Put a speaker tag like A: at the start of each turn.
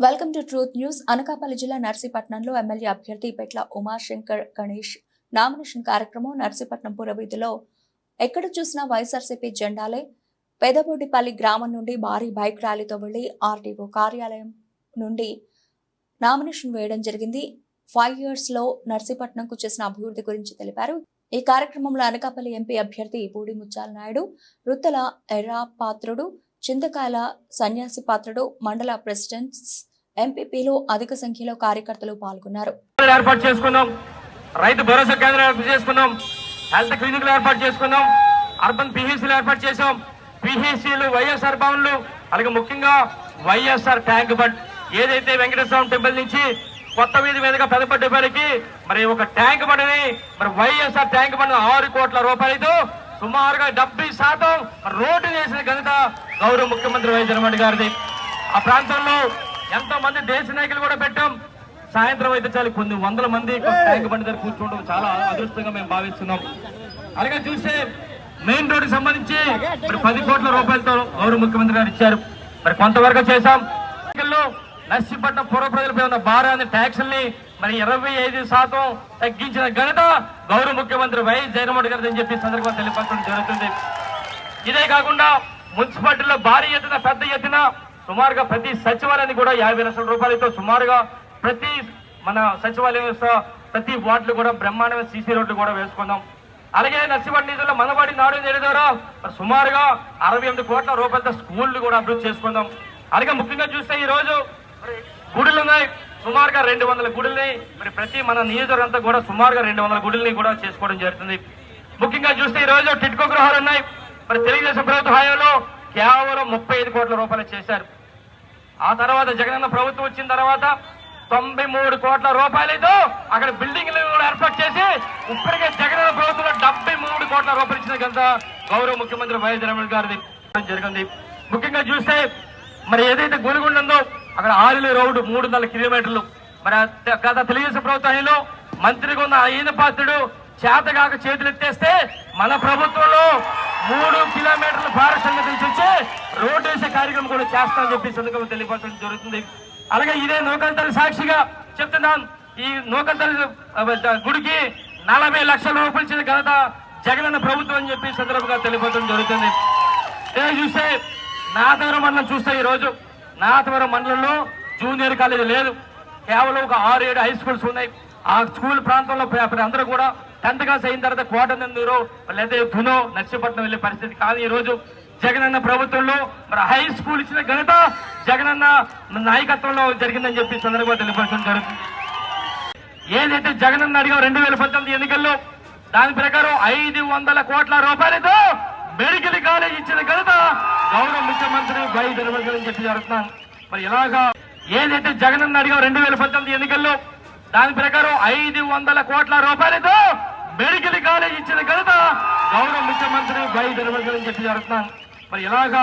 A: Welcome to truth news Anakapalli జిల్లా నర్సీపట్నంలో MLA అభ్యర్థి పెట్ల ఉమాశంకర్ గణేష్ నామినేషన్ కార్యక్రమం నర్సీపట్నం పురవీధిలో ఎక్కడ చూసినా వైఎస్ఆర్సీపీ జెండాలే. పెదబొడ్డిపల్లి గ్రామం నుండి భారీ బైక్ ర్యాలీతో వెళ్ళి ఆర్డీఓ కార్యాలయం నుండి నామినేషన్ వేయడం జరిగింది. ఫైవ్ ఇయర్స్లో నర్సీపట్నంకు చేసిన అభివృద్ధి గురించి తెలిపారు. ఈ కార్యక్రమంలో అనకాపల్లి ఎంపీ అభ్యర్థి పూడి ముచ్చాల నాయుడు వృత్తల ఎర్రా పాత్రుడు చింతకాయల సన్యాసి పాత్రుడు మండల ప్రెసిడెంట్స్ ఎంపీపీలు అధిక సంఖ్యలో కార్యకర్తలు పాల్గొన్నారు.
B: ఏర్పాటు చేసుకున్నాం. రైతు భరోసా కేంద్రాలు ఏర్పాటు చేసుకున్నాం. హెల్త్ క్లినిక్లు ఏర్పాటు చేసుకున్నాం. అర్బన్ పిహెసీలు ఏర్పాటు చేసాం పిహెసీలు వైఎస్ఆర్ భవన్లు అలాగే ముఖ్యంగా వైఎస్ఆర్ ట్యాంక్ బండ్. ఏదైతే వెంకటేశ్వర టెంపుల్ నుంచి కొత్త వీధి మీదుగా పెదపడ్డ వారికి మరి ఒక ట్యాంక్ బండ్ని మరి వైఎస్ఆర్ ట్యాంక్ బండ్ ఆరు కోట్ల రూపాయలతో సుమారుగా డెబ్బై శాతం రోడ్డు వేసిన ఘనత గౌరవ ముఖ్యమంత్రి వైఎస్ జగన్మోహన్ గారిది. ఆ ప్రాంతంలో ఎంతో మంది దేశ నాయకులు కూడా పెట్టాం. సాయంత్రం అయితే చాలు కొన్ని వందల మంది ట్యాంక్ బండి దగ్గర కూర్చోవడం చాలా అదృష్టంగా మేము భావిస్తున్నాం. అలాగే చూస్తే మెయిన్ రోడ్డు సంబంధించి మరి పది కోట్ల రూపాయలతో గౌరవ ముఖ్యమంత్రి గారు ఇచ్చారు. మరి కొంతవరకు చేశాం. నర్సీపట్నం పూర్వ ప్రజలపై ఉన్న భారాన్ని ట్యాక్సుల్ని మరి ఇరవై ఐదు శాతం తగ్గించిన ఘనత గౌరవ ముఖ్యమంత్రి వైఎస్ జగన్మోహన్ రెడ్డి గారు అని చెప్పి సందర్భంగా తెలియపరచడం జరుగుతుంది. ఇదే కాకుండా మున్సిపాలిటీలో భారీ ఎత్తున పెద్ద ఎత్తున సుమారుగా ప్రతి సచివాలయాన్ని కూడా యాభై లక్షల రూపాయలతో సుమారుగా ప్రతి మన సచివాలయం ప్రతి వార్డులు కూడా బ్రహ్మాండమైన సీసీ రోడ్లు కూడా వేసుకుందాం. అలాగే నర్సిపట్నం నిధుల్లో మనబడి నాడు నేడు ద్వారా సుమారుగా అరవై ఎనిమిది కోట్ల రూపాయలతో స్కూళ్ళు కూడా అభివృద్ధి చేసుకుందాం. అలాగే ముఖ్యంగా చూస్తే ఈ రోజు గుడులు ఉన్నాయి. సుమారుగా రెండు వందల గుడుల్ని మరి ప్రతి మన నియోజకవర్గంతా అంతా కూడా సుమారుగా రెండు వందల గుడుల్ని కూడా చేసుకోవడం జరుగుతుంది. ముఖ్యంగా చూస్తే ఈ రోజు టిట్కో గృహాలు ఉన్నాయి. మరి తెలుగుదేశం ప్రభుత్వ హయాంలో కేవలం ముప్పై ఐదు కోట్ల రూపాయలు చేశారు. ఆ తర్వాత జగనన్న ప్రభుత్వం వచ్చిన తర్వాత తొంభై మూడు కోట్ల రూపాయలతో అక్కడ బిల్డింగ్లు కూడా ఏర్పాటు చేసి ఇప్పటికే జగనన్న ప్రభుత్వంలో డెబ్బై మూడు కోట్ల రూపాయలు ఇచ్చిన గంట గౌరవ ముఖ్యమంత్రి వైఎస్ జగన్ గారిది. జరిగింది. ముఖ్యంగా చూస్తే మరి ఏదైతే గులిగుండ ఉందో అక్కడ ఆరులే రోడ్డు మూడు వందల కిలోమీటర్లు. మరి గత తెలుగుదేశం ప్రభుత్వంలో మంత్రిగా ఉన్న ఈయన పాత్రుడు చేతగాక చేతులు ఎత్తేస్తే మన ప్రభుత్వంలో మూడు కిలోమీటర్ల పారిశ్రామిక నుంచి వచ్చి రోడ్డు వేసే కార్యక్రమం కూడా చేస్తామని చెప్పి సందర్భంగా తెలియపరచడం జరుగుతుంది. అలాగే ఇదే నూకంతల సాక్షిగా చెప్తున్నాను. ఈ నూకంతల గుడికి నలభై లక్షల రూపాయలు ఇచ్చిన ఘనత జగనన్న ప్రభుత్వం అని చెప్పి సందర్భంగా తెలియపరచడం జరుగుతుంది. ఇదే చూస్తే నాథవరం మండలం చూస్తే ఈరోజు రోజు నాథవరం మండలంలో జూనియర్ కాలేజీ లేదు. కేవలం ఒక ఆరు ఏడు హై స్కూల్స్ ఉన్నాయి. ఆ స్కూల్ ప్రాంతంలో అందరూ కూడా టెన్త్ క్లాస్ అయిన తర్వాత కోటనందూరు లేదా ధునో నర్సీపట్నం వెళ్ళే పరిస్థితి కానీ ఈ రోజు. జగనన్న ప్రభుత్వంలో మరి హై స్కూల్ ఇచ్చిన ఘనత జగనన్న నాయకత్వంలో జరిగిందని చెప్పి ఈ సందర్భంగా తెలియపరచడం జరుగుతుంది. ఏదైతే జగనన్న అడిగా రెండు వేల పంతొమ్మిది ఎన్నికల్లో దాని ప్రకారం ఐదు వందల కోట్ల రూపాయలతో మెడికల్ కాలేజ్ ఇచ్చిన ఘనత గౌరవ ముఖ్యమంత్రి బై జగన్ చెప్పి జరుగుతున్నాను మరి ఇలాగా ఏదైతే జగనన్న అడిగా రెండు వేల పంతొమ్మిది ఎన్నికల్లో దాని ప్రకారం ఐదు వందల కోట్ల రూపాయలతో మెడికల్ కాలేజ్ ఇచ్చిన ఘనత గౌరవ ముఖ్యమంత్రి బయట జగన్ చెప్పి మరి ఇలాగా